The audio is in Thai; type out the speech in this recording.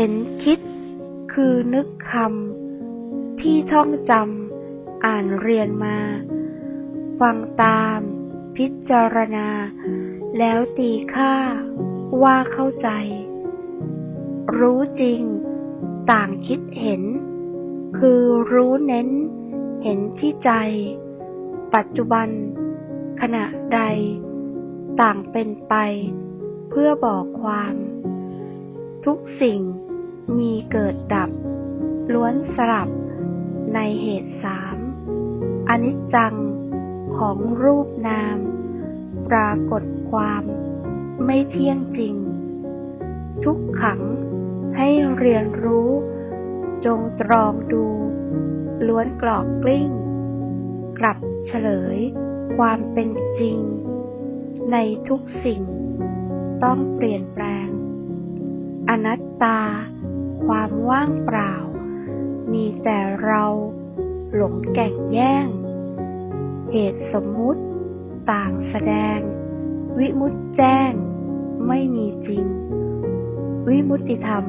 เห็นคิด คือนึกคำที่ท่องจำอ่านเรียนมา ฟังตาม พิจารณา แล้วตีค่า ว่าเข้าใจ รู้จริง ต่างคิดเห็น คือรู้เน้น เห็นที่ใจ ปัจจุบัน ขณะใด ต่างเป็นไป เพื่อบอกความ ทุกสิ่ง มีเกิดดับ ล้วนสลับ ในเหตุสามอนิจจังของรูปนาม ปรากฏความไม่เที่ยงจริง ทุกขังให้เรียนรู้ จงตรองดู ล้วนกรอกกลิ้ง กลับเฉลย ความเป็นจริง ในทุกสิ่ง ต้องเปลี่ยนแปลง อนัตตา ความว่างเปล่า มีแต่เราหลงแก่งแย่ง เหตุสมมุติ ต่างแสดง วิมุติแจ้ง ไม่มีจริง วิมุตติธรรม